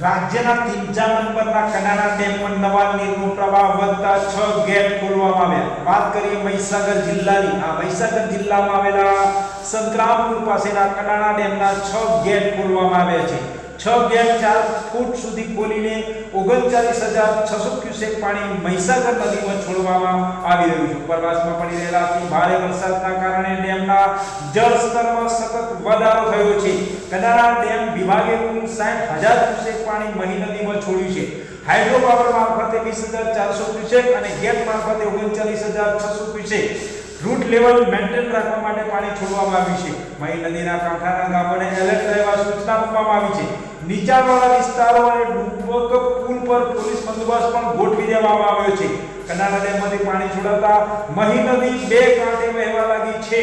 રાજ્યના ત્રીજા નંબરના કનારા ડેમમાં નવા નીરનો પ્રવાહ વધતા છ ગેટ ખોલવામાં આવ્યા. વાત કરીએ મહીસાગર જિલ્લાની. આ મહીસાગર જિલ્લામાં આવેલા સંતરામપુર પાસેના કનારા ડેમના છ ગેટ ખોલવામાં આવ્યા છે. છ ગેટ ચાર ફૂટ સુધી ખોલીને ઓગણચાલીસ હજાર છસો ક્યુસેક પાણી મહીસાગર નદીમાં છોડવામાં આવી રહ્યું છે. ઉપરવાસમાં પડી રહેલા ભારે વરસાદના કારણે ડેમના જળ સ્તરમાં સતત વધારો થયો છે. કનારા ડેમ વિભાગે કુલ સાઠ હજાર ક્યુસેક પાણી મહી નદીમાં છોડ્યું છે. હાઇડ્રો પાવર મારફતે વીસ હજાર ચારસો ક્યુસેક અને ગેટ મારફતે ઓગણચાલીસ હજાર છસો ક્યુસેક રૂટ લેવલ મેન્ટેન રાખવા માટે પાણી છોડવામાં આવ્યું છે. મહી નદીના કાંઠાના ગામોને એલર્ટ રહેવા સૂચના આપવામાં આવી છે. નીચાણવાળા વિસ્તારો અને ડુબક પુલ પર પોલીસ બંદોબસ્ત પણ ગોઠવી દેવામાં આવ્યો છે. કનારા ડેમમાંથી પાણી છોડાતા મહી નદી બે કાંઠે વહેવા લાગી છે.